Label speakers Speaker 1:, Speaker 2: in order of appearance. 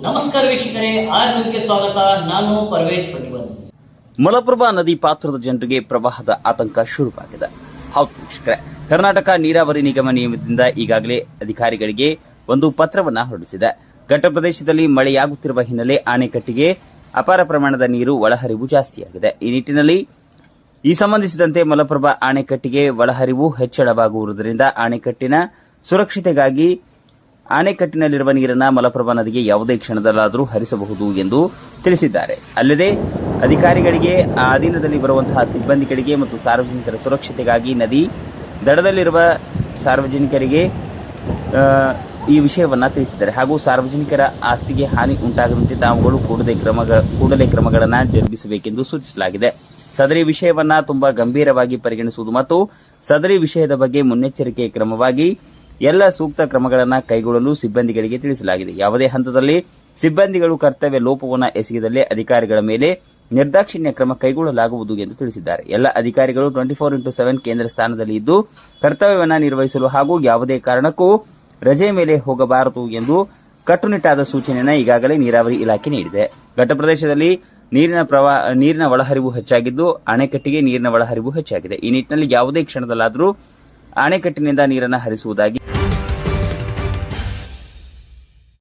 Speaker 1: ನಮಸ್ಕಾರ ವೀಕ್ಷಕರೇ, ಆರ್ ನ್ಯೂಸ್ಗೆ ಸ್ವಾಗತ. ನಾನು ಪರ್ವೇಜ್ ಪಟ್ಟಿವನ್
Speaker 2: ಮಲಪ್ರಭಾ ನದಿ ಪಾತ್ರದ ಜನರಿಗೆ ಪ್ರವಾಹದ ಆತಂಕ ಶುರುವಾಗಿದೆ. ಹೌದು ವೀಕ್ಷಕರೇ, ಕರ್ನಾಟಕ ನೀರಾವರಿ ನಿಗಮ ನಿಯಮದಿಂದ ಈಗಾಗಲೇ ಅಧಿಕಾರಿಗಳಿಗೆ ಒಂದು ಪತ್ರವನ್ನ ಹೊರಡಿಸಿದೆ. ಘಟ್ಟ ಪ್ರದೇಶದಲ್ಲಿ ಮಳೆಯಾಗುತ್ತಿರುವ ಹಿನ್ನೆಲೆ ಆಣೆಕಟ್ಟಿಗೆ ಅಪಾರ ಪ್ರಮಾಣದ ನೀರು ಒಳಹರಿವು ಜಾಸ್ತಿಯಾಗಿದೆ. ಈ ನಿಟ್ಟಿನಲ್ಲಿ ಈ ಸಂಬಂಧಿಸಿದಂತೆ ಮಲಪ್ರಭಾ ಆಣೆಕಟ್ಟಿಗೆ ಒಳಹರಿವು ಹೆಚ್ಚಳವಾಗುವುದರಿಂದ ಆಣೆಕಟ್ಟಿನ ಸುರಕ್ಷತೆಗಾಗಿ ಆಣೆಕಟ್ಟಿನಲ್ಲಿರುವ ನೀರನ್ನು ಮಲಪ್ರಭಾ ನದಿಗೆ ಯಾವುದೇ ಕ್ಷಣದಲ್ಲಾದರೂ ಹರಿಸಬಹುದು ಎಂದು ತಿಳಿಸಿದ್ದಾರೆ. ಅಲ್ಲದೆ, ಅಧಿಕಾರಿಗಳಿಗೆ ಅಧೀನದಲ್ಲಿ ಬರುವಂತಹ ಸಿಬ್ಬಂದಿಗಳಿಗೆ ಮತ್ತು ಸಾರ್ವಜನಿಕರ ಸುರಕ್ಷತೆಗಾಗಿ ನದಿ ದಡದಲ್ಲಿರುವ ಸಾರ್ವಜನಿಕರಿಗೆ ಈ ವಿಷಯವನ್ನು ತಿಳಿಸಿದ್ದಾರೆ. ಹಾಗೂ ಸಾರ್ವಜನಿಕರ ಆಸ್ತಿಗೆ ಹಾನಿ ಉಂಟಾಗದಂತೆ ತಾವುಗಳು ಕೂಡಲೇ ಕ್ರಮಗಳ ಕೂಡಲೇ ಕ್ರಮಗಳನ್ನು ಜರುಗಿಸಬೇಕೆಂದು ಸೂಚಿಸಲಾಗಿದೆ. ಸದರಿ ವಿಷಯವನ್ನು ತುಂಬಾ ಗಂಭೀರವಾಗಿ ಪರಿಗಣಿಸುವುದು ಮತ್ತು ಸದರಿ ವಿಷಯದ ಬಗ್ಗೆ ಮುನ್ನೆಚ್ಚರಿಕೆ ಕ್ರಮವಾಗಿ ಎಲ್ಲ ಸೂಕ್ತ ಕ್ರಮಗಳನ್ನು ಕೈಗೊಳ್ಳಲು ಸಿಬ್ಬಂದಿಗಳಿಗೆ ತಿಳಿಸಲಾಗಿದೆ. ಯಾವುದೇ ಹಂತದಲ್ಲಿ ಸಿಬ್ಬಂದಿಗಳು ಕರ್ತವ್ಯ ಲೋಪವನ್ನು ಎಸಗಿದಲ್ಲಿ ಅಧಿಕಾರಿಗಳ ಮೇಲೆ ನಿರ್ದಾಕ್ಷಿಣ್ಯ ಕ್ರಮ ಕೈಗೊಳ್ಳಲಾಗುವುದು ಎಂದು ತಿಳಿಸಿದ್ದಾರೆ. ಎಲ್ಲ ಅಧಿಕಾರಿಗಳು ಟ್ವೆಂಟಿ ಫೋರ್ ಇಂಟು ಸೆವೆನ್ ಕೇಂದ್ರ ಸ್ಥಾನದಲ್ಲಿ ಇದ್ದು, ಕರ್ತವ್ಯವನ್ನು ನಿರ್ವಹಿಸಲು ಹಾಗೂ ಯಾವುದೇ ಕಾರಣಕ್ಕೂ ರಜೆ ಮೇಲೆ ಹೋಗಬಾರದು ಎಂದು ಕಟ್ಟುನಿಟ್ಟಾದ ಸೂಚನೆಯನ್ನು ಈಗಾಗಲೇ ನೀರಾವರಿ ಇಲಾಖೆ ನೀಡಿದೆ. ಘಟ್ಟ ಪ್ರದೇಶದಲ್ಲಿ ನೀರಿನ ಪ್ರವಾ, ನೀರಿನ ಒಳಹರಿವು ಹೆಚ್ಚಾಗಿದ್ದು, ಅಣೆಕಟ್ಟಿಗೆ ನೀರಿನ ಒಳಹರಿವು ಹೆಚ್ಚಾಗಿದೆ. ಈ ನಿಟ್ಟಿನಲ್ಲಿ ಯಾವುದೇ ಕ್ಷಣದಲ್ಲಾದರೂ ಅಣೆಕಟ್ಟಿನಿಂದ ನೀರನ್ನು ಹರಿಸುವುದಾಗಿ